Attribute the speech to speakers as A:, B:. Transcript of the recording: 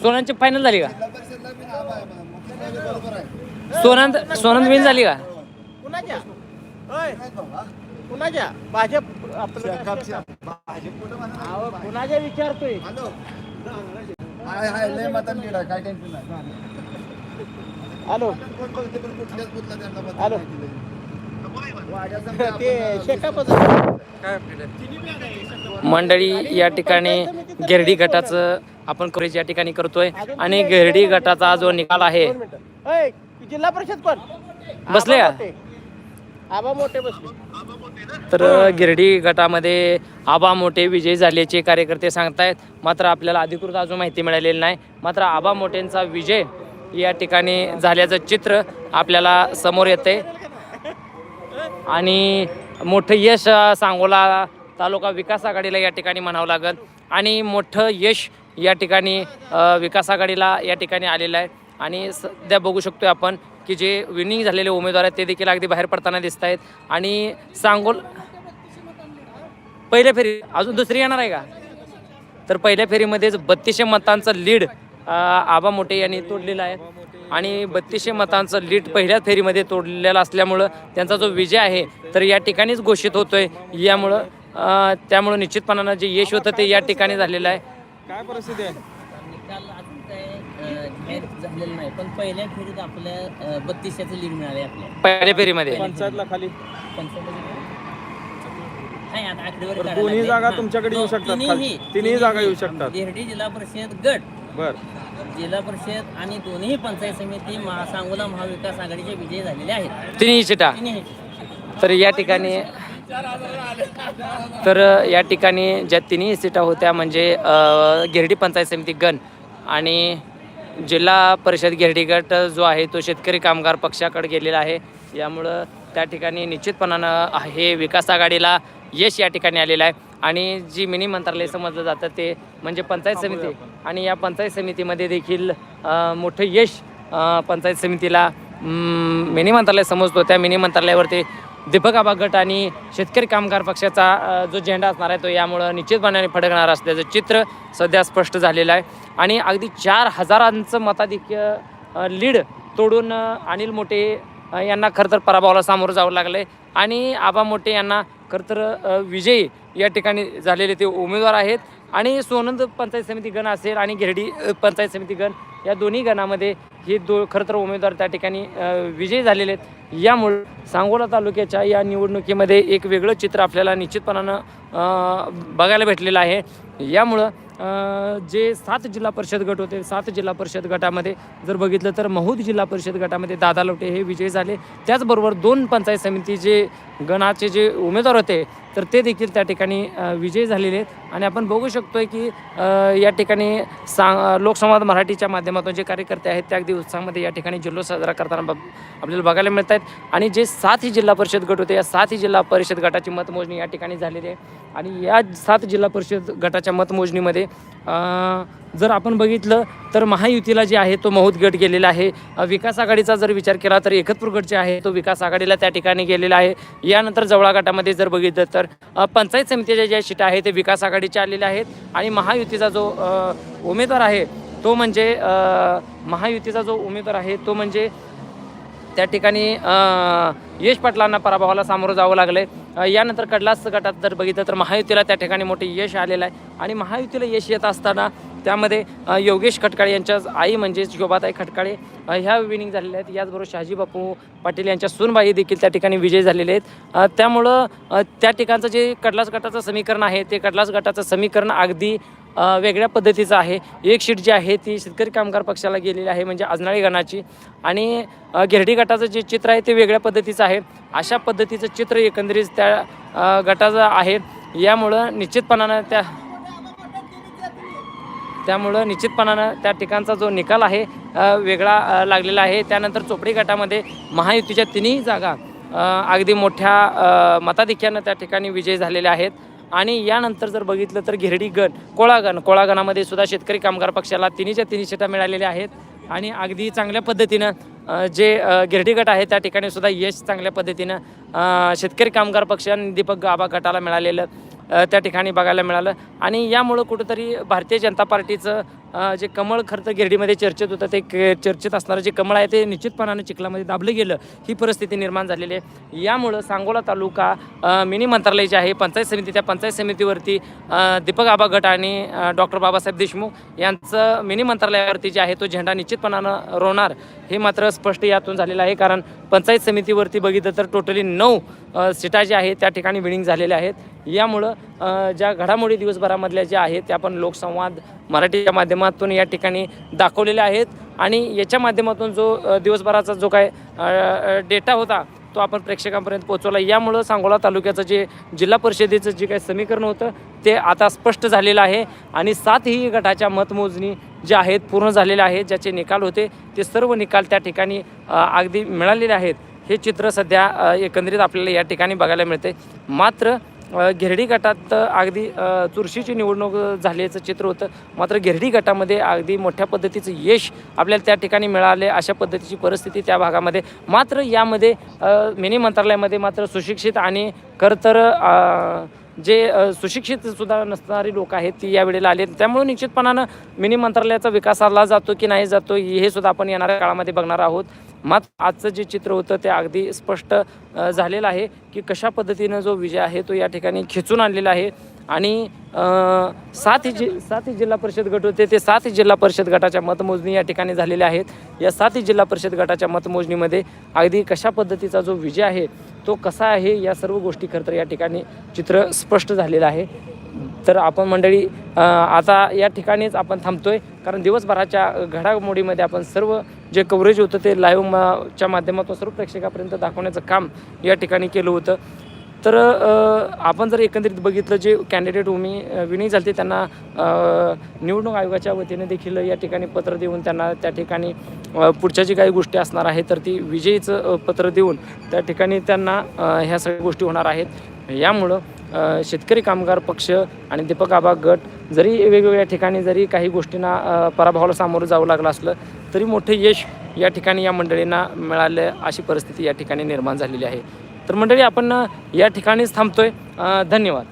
A: सोनांची final झाली का? Sonand Sonand win झाली का?
B: कुणाच्या? होय कुणाच्या? भाजप आपलं अहो, कुणाच्या विचारतोय?
C: हाय हाय लय मतान काय टेन्शन नाही
B: हॅलो.
C: कुठल्याच बुथला त्यांना
B: हॅलो.
C: नाही दिलंय.
A: मंडळी या ठिकाणी गिरडी गटाचं आपण कव्हरेज या ठिकाणी करतोय. आणि गिरडी गटाचा जो निकाल आहे.
B: जिल्हा परिषद कोण
A: बसले.
B: आबा मोठे बसले.
A: तर गिरडी गटामध्ये आबा मोठे विजयी झाल्याचे कार्यकर्ते सांगतायत. मात्र आपल्याला अधिकृत अजून माहिती मिळालेली नाही. मात्र आबा मोठेंचा विजय या ठिकाणी झाल्याचं चित्र आपल्याला समोर येते आणि मोठं यश सांगोला तालुका विकास आघाडीला या ठिकाणी म्हणावं लागेल. आणि मोठं यश या ठिकाणी विकास आघाडीला या ठिकाणी आलेलं आहे. आणि सध्या बघू शकतोय आपण की जे विनिंग झालेले उमेदवार आहेत ते देखील अगदी बाहेर पडताना दिसत आहेत. आणि सांगोल पहिल्या फेरी अजून दुसरी येणार आहे का? तर पहिल्या फेरीमध्येच बत्तीसशे मतांचं लीड आबा मोठे यांनी तोडलेलं आहे. आणि बत्तीसशे मतांचं लीड पहिल्या फेरीमध्ये तोडलेलं असल्यामुळं त्यांचा जो विजय आहे तर या ठिकाणीच घोषित होतोय. यामुळं त्यामुळं निश्चितपणानं जे यश होतं ते या ठिकाणी झालेलं आहे.
D: काय परिस्थिती आहे?
E: निकाल अजून काय अ, जाहीर झालेलं नाही पण पहिल्या फेरीत आपल्या बत्तीसशेचं लीड मिळाले आपल्याला
A: पहिल्या फेरीमध्ये.
D: पंचायतला खाली.
E: नाही आता आकडेवारी
D: तर
E: काढायला
D: दोन्ही
E: लागले.
D: जागा
E: हां.
D: तुमच्याकडे येऊ शकतात
E: तिन्ही-
D: खाली. तिन्ही जागा येऊ शकतात.
E: गिरडी जिल्हा परिषद गट.
D: बर.
E: जिल्हा परिषद आणि दोन्ही पंचायत समिती महा सांगोला महाविकास आघाडीचे विजय झालेले आहेत.
A: तिन्ही सीटा?
E: तिन्ही
A: तर या ठिकाणी तर या ठिकाणी ज्या तिन्ही सीटा होत्या म्हणजे गिरडी पंचायत समिती गण आणि जिल्हा परिषद गिरडी गट जो आहे तो शेतकरी कामगार पक्षाकडे गेलेला आहे. यामुळं त्या ठिकाणी निश्चितपणानं हे विकास आघाडीला यश या ठिकाणी आलेलं आहे. आणि जी मिनी मंत्रालय समजलं जातं ते म्हणजे पंचायत समिती. आणि या पंचायत समितीमध्ये देखील मोठं यश पंचायत समितीला मिनी मंत्रालय समजतो. त्या मिनी मंत्रालयावरती दीपक आबा गट आणि शेतकरी कामगार पक्षाचा जो झेंडा असणार आहे तो यामुळं निश्चितपणाने फडकणार असल्याचं चित्र सध्या स्पष्ट झालेलं आहे. आणि अगदी चार हजारांचं मताधिक्य लीड तोडून अनिल मोठे यांना खरं तर पराभवाला सामोरं जावं लागलं आहे आणि आबा मोठे यांना खरं तर विजयी या ठिकाणी झालेले ते उमेदवार आहेत. आणि सोनंद पंचायत समिती गण असेल आणि गिरडी पंचायत समिती गण या दोन्ही गणामध्ये हे दो खरं तर उमेदवार त्या ठिकाणी विजयी झालेले आहेत. यामुळे सांगोला तालुक्याच्या या निवडणुकीमध्ये एक वेगळं चित्र आपल्याला निश्चितपणानं बघायला भेटलेलं आहे. यामुळं जे सात जिल्हा परिषद गट होते सात जिल्हा परिषद गटामध्ये जर बघितलं तर महूद जिल्हा परिषद गटामध्ये दादा लोटे हे विजयी झाले. त्याचबरोबर दोन पंचायत समितीचे गणाचे जे उमेदवार होते तर ते देखील त्या ठिकाणी विजयी झालेले आहेत. आणि आपण बघू शकतोय की या ठिकाणी सा लोकसंवाद मराठीच्या माध्यमातून जे कार्यकर्ते आहेत त्या अगदी उत्साहामध्ये या ठिकाणी जल्लोष साजरा करताना बघ आपल्याला बघायला मिळत आहेत आणि जे सातही जिल्हा परिषद गट होते या सातही जिल्हा परिषद गटाची मतमोजणी या ठिकाणी झालेली आहे. आणि या सात जिल्हा परिषद गटाच्या मतमोजणीमध्ये जर आपण बघितलं तर महायुतीला जे आहे तो महूत गट गेलेला आहे. विकास आघाडीचा जर विचार केला तर एकतपूर गट जे आहे तो विकास आघाडीला त्या ठिकाणी गेलेला आहे. यानंतर जवळा गटामध्ये जर बघितलं तर पंचायत समितीच्या ज्या सीटा आहेत ते विकास आघाडी आघाडीचे आलेले आहेत. आणि महायुतीचा जो उमेदवार आहे तो म्हणजे महायुतीचा जो उमेदवार आहे तो म्हणजे त्या ठिकाणी यश पाटलांना पराभवाला सामोरं जावं लागलं आहे यानंतर कडलास गटात जर बघितलं तर महायुतीला त्या ठिकाणी मोठे यश आलेलं आहे. आणि महायुतीला यश येत असताना त्यामध्ये योगेश खटकाळे यांच्या आई म्हणजेच शोभाताई खटकाळे ह्या विनिंग झालेल्या आहेत. याचबरोबर शहाजी बापू पाटील यांच्या सूनबाई देखील त्या ठिकाणी विजय झालेले आहेत. त्यामुळं त्या ठिकाणचं जे कडलास गटाचं समीकरण आहे ते कडलास गटाचं समीकरण अगदी वेगळ्या पद्धतीचं आहे. एक शीट जी आहे ती शेतकरी कामगार पक्षाला गेलेली आहे म्हणजे आजनाळी गणाची. आणि घेरडी गिरडी गटाचं जे चित्र आहे ते वेगळ्या पद्धतीचं आहे. अशा पद्धतीचं चित्र एकंदरीत त्या गटाचं आहे. यामुळं निश्चितपणानं त्या त्यामुळं निश्चितपणानं त्या ठिकाणचा जो निकाल आहे वेगळा लागलेला आहे. त्यानंतर चोपडी गटामध्ये महायुतीच्या तिन्ही जागा अगदी मोठ्या मताधिक्यानं त्या ठिकाणी विजय झालेले आहेत. आणि यानंतर जर बघितलं तर गिरडी गण कोळागण कोळागणामध्ये सुद्धा शेतकरी कामगार पक्षाला तिन्हीच्या तिन्ही सीटा मिळालेल्या आहेत. आणि अगदी चांगल्या पद्धतीनं जे गिरडी गट आहे त्या ठिकाणी सुद्धा यश चांगल्या पद्धतीनं शेतकरी कामगार पक्ष आणि दीपक गाबा गटाला मिळालेलं. त्या ठिकाणी बघायला मिळालं. आणि यामुळं कुठंतरी भारतीय जनता पार्टीचं जे कमळ खरं तर गिरडीमध्ये चर्चेत होतं ते क- चर्चेत असणारं जे कमळ आहे ते निश्चितपणानं चिखलामध्ये दाबलं गेलं. ही परिस्थिती निर्माण झालेली आहे. यामुळं सांगोला तालुका मिनी मंत्रालय जे आहे पंचायत समिती त्या पंचायत समितीवरती दीपक आबा गट आणि डॉक्टर बाबासाहेब देशमुख यांचं मिनी मंत्रालयावरती जे आहे तो झेंडा निश्चितपणानं रोवणार हे मात्र स्पष्ट यातून झालेलं आहे. कारण पंचायत समितीवरती बघितलं तर टोटली नऊ सीटा ज्या आहेत त्या ठिकाणी विनिंग झालेल्या आहेत. यामुळं ज्या घडामोडी दिवसभरामधल्या ज्या आहेत त्या आपण लोकसंवाद मराठीच्या माध्यमातून या ठिकाणी दाखवलेल्या आहेत. आणि याच्या माध्यमातून जो दिवसभराचा जो काय डेटा होता तो आपण प्रेक्षकांपर्यंत पोहोचवला. यामुळं सांगोला तालुक्याचं जे जिल्हा परिषदेचं जे काही समीकरण होतं ते आता स्पष्ट झालेलं आहे. आणि सातही गटाच्या मतमोजणी ज्या आहेत पूर्ण झालेल्या आहेत ज्याचे निकाल होते ते सर्व निकाल त्या ठिकाणी अगदी मिळालेले आहेत. हे चित्र सध्या एकंदरीत आपल्याला या ठिकाणी बघायला मिळते मात्र घेरडी गिरडी गटात अगदी चुरशीची निवडणूक झाल्याचं चित्र होतं. मात्र गिरडी गटामध्ये अगदी मोठ्या पद्धतीचं यश आपल्याला त्या ठिकाणी मिळाले अशा पद्धतीची परिस्थिती त्या भागामध्ये. मात्र यामध्ये मिनी मंत्रालयामध्ये मात्र सुशिक्षित आणि खरं तर जे सुशिक्षित सुद्धा नसणारी लोक आहेत ती यावेळेला आले त्यामुळे निश्चितपणानं मिनी मंत्रालयाचा विकास आला जातो की नाही जातो हे सुद्धा आपण येणाऱ्या काळामध्ये बघणार आहोत. मात्र आजचं जे चित्र होतं ते अगदी स्पष्ट झालेलं आहे की कशा पद्धतीनं जो विजय आहे तो या ठिकाणी खेचून आणलेला आहे. आणि सात जि सात जिल्हा परिषद गट होते ते सात जिल्हा परिषद गटाच्या मतमोजणी या ठिकाणी झालेल्या आहेत. या सात जिल्हा परिषद गटाच्या मतमोजणीमध्ये अगदी कशा पद्धतीचा जो विजय आहे तो कसा आहे या सर्व गोष्टी खरं तर या ठिकाणी चित्र स्पष्ट झालेलं आहे. तर आपण मंडळी आता या ठिकाणीच आपण थांबतोय. कारण दिवसभराच्या घडामोडीमध्ये आपण सर्व जे कव्हरेज होतं ते लाईव्हच्या माध्यमातून सर्व प्रेक्षकापर्यंत दाखवण्याचं काम या ठिकाणी केलं होतं. तर आपण जर एकंदरीत बघितलं जे कॅन्डिडेट उमी विनयी झाले त्यांना निवडणूक आयोगाच्या वतीने देखील या ठिकाणी पत्र देऊन त्यांना त्या ठिकाणी पुढच्या जी काही गोष्टी असणार आहेत तर ती विजयीचं पत्र देऊन त्या ठिकाणी त्यांना ह्या सगळ्या गोष्टी होणार आहेत. यामुळं शेतकरी कामगार पक्ष आणि दीपक आबा गट जरी वेगवेगळ्या ठिकाणी जरी काही गोष्टींना पराभवाला सामोरं जावं लागलं असलं तरी मोठे यश या ठिकाणी या मंडळींना मिळालं अशी परिस्थिती या ठिकाणी निर्माण झालेली आहे. तर मंडळी आपण या ठिकाणीच थांबतोय. धन्यवाद.